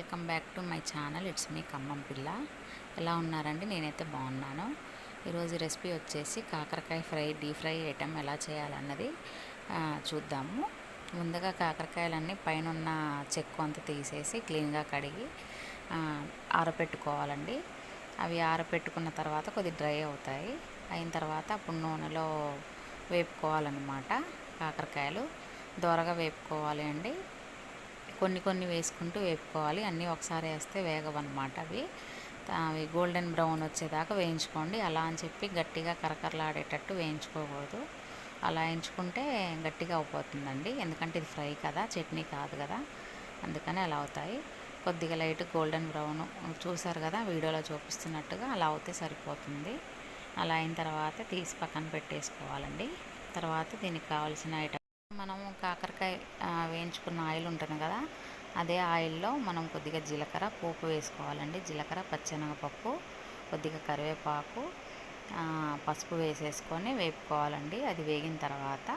Welcome back to my channel. It's me Khammam పిల్ల. ఎలా ఉన్నారండి? నేనైతే బాగున్నాను. ఈరోజు రెసిపీ వచ్చేసి కాకరకాయ ఫ్రై డీప్ ఫ్రై ఐటెం ఎలా చేయాలన్నది చూద్దాము. ముందుగా కాకరకాయలన్నీ పైన ఉన్న చెక్కు అంతా తీసేసి క్లీన్గా కడిగి ఆరబెట్టుకోవాలండి అవి ఆరబెట్టుకున్న తర్వాత కొద్ది డ్రై అవుతాయి. అయిన తర్వాత అప్పుడు నూనెలో వేపుకోవాలన్నమాట కాకరకాయలు. దోరగా వేపుకోవాలి అండి. కొన్ని కొన్ని వేసుకుంటూ వేపుకోవాలి. అన్నీ ఒకసారి వేస్తే వేగవన్నమాట అవి. అవి గోల్డెన్ బ్రౌన్ వచ్చేదాకా వేయించుకోండి. అలా అని చెప్పి గట్టిగా కరకరలాడేటట్టు వేయించుకోకూడదు. అలా వేయించుకుంటే గట్టిగా అయిపోతుందండి ఎందుకంటే ఇది ఫ్రై కదా చట్నీ కాదు కదా. అందుకని అలా అవుతాయి. కొద్దిగా లైట్ గోల్డెన్ బ్రౌన్ చూసారు కదా వీడియోలో చూపిస్తున్నట్టుగా అలా అవుతే సరిపోతుంది. అలా అయిన తర్వాత తీసి పక్కన పెట్టేసుకోవాలండి. తర్వాత దీనికి కావాల్సిన ఐటమ్ మనము కాకరకాయ వేయించుకున్న ఆయిల్ ఉంటుంది కదా అదే ఆయిల్లో మనం కొద్దిగా జీలకర్ర పోపు వేసుకోవాలండి. జీలకర్ర పచ్చెనగపప్పు కొద్దిగా కరివేపాకు పసుపు వేసేసుకొని వేపుకోవాలండి. అది వేగిన తర్వాత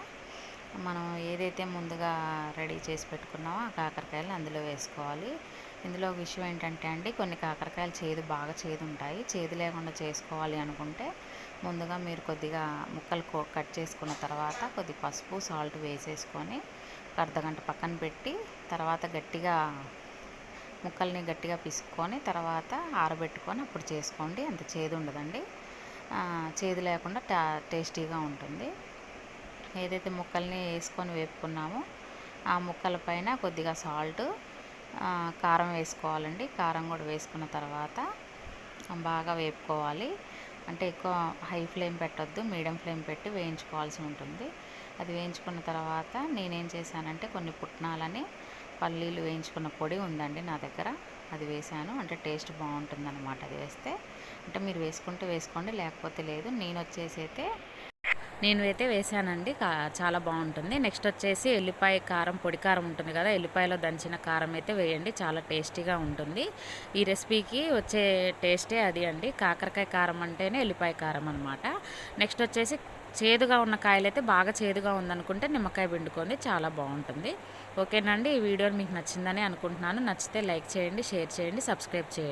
మనం ఏదైతే ముందుగా రెడీ చేసి పెట్టుకున్నామో ఆ కాకరకాయలు అందులో వేసుకోవాలి. ఇందులో విషయం ఏంటంటే అండి కొన్ని కాకరకాయలు చేదు బాగా చేదు ఉంటాయి. చేదు లేకుండా చేసుకోవాలి అనుకుంటే ముందుగా మీరు కొద్దిగా ముక్కలు కట్ చేసుకున్న తర్వాత కొద్ది పసుపు సాల్ట్ వేసేసుకొని ఒక అర్ధగంట పక్కన పెట్టి తర్వాత గట్టిగా ముక్కల్ని గట్టిగా పిసుక్కొని తర్వాత ఆరబెట్టుకొని అప్పుడు చేసుకోండి. అంత చేదు ఉండదండి. చేదు లేకుండా టా టేస్టీగా ఉంటుంది. ఏదైతే ముక్కల్ని వేసుకొని వేపుకున్నామో ఆ ముక్కల పైన కొద్దిగా సాల్ట్ కారం వేసుకోవాలండి. కారం కూడా వేసుకున్న తర్వాత బాగా వేపుకోవాలి. అంటే ఎక్కువ హై ఫ్లేమ్ పెట్టొద్దు మీడియం ఫ్లేమ్ పెట్టి వేయించుకోవాల్సి ఉంటుంది. అది వేయించుకున్న తర్వాత నేనేం చేశానంటే కొన్ని పుట్నాలని పల్లీలు వేయించుకున్న పొడి ఉందండి నా దగ్గర. అది వేసాను అంటే టేస్ట్ బాగుంటుందన్నమాట అది వేస్తే. అంటే మీరు వేసుకుంటే వేసుకోండి లేకపోతే లేదు. నేను వచ్చేసి అయితే నేను అయితే వేసానండి. కా- చాలా బాగుంటుంది. నెక్స్ట్ వచ్చేసి ఎల్లిపాయ కారం పొడి కారం ఉంటుంది కదా ఎల్లిపాయలో దంచిన కారం అయితే వేయండి. చాలా టేస్టీగా ఉంటుంది. ఈ రెసిపీకి వచ్చే టేస్టే అది అండి. కాకరకాయ కారం అంటేనే ఎల్లిపాయ కారం అనమాట నెక్స్ట్ వచ్చేసి చేదుగా ఉన్న కాయలు అయితే బాగా చేదుగా ఉందనుకుంటే నిమ్మకాయ పిండుకొని చాలా బాగుంటుంది. ఓకేనండి. ఈ వీడియో మీకు నచ్చిందని అనుకుంటున్నాను. నచ్చితే లైక్ చేయండి షేర్ చేయండి సబ్స్క్రైబ్ చేయండి.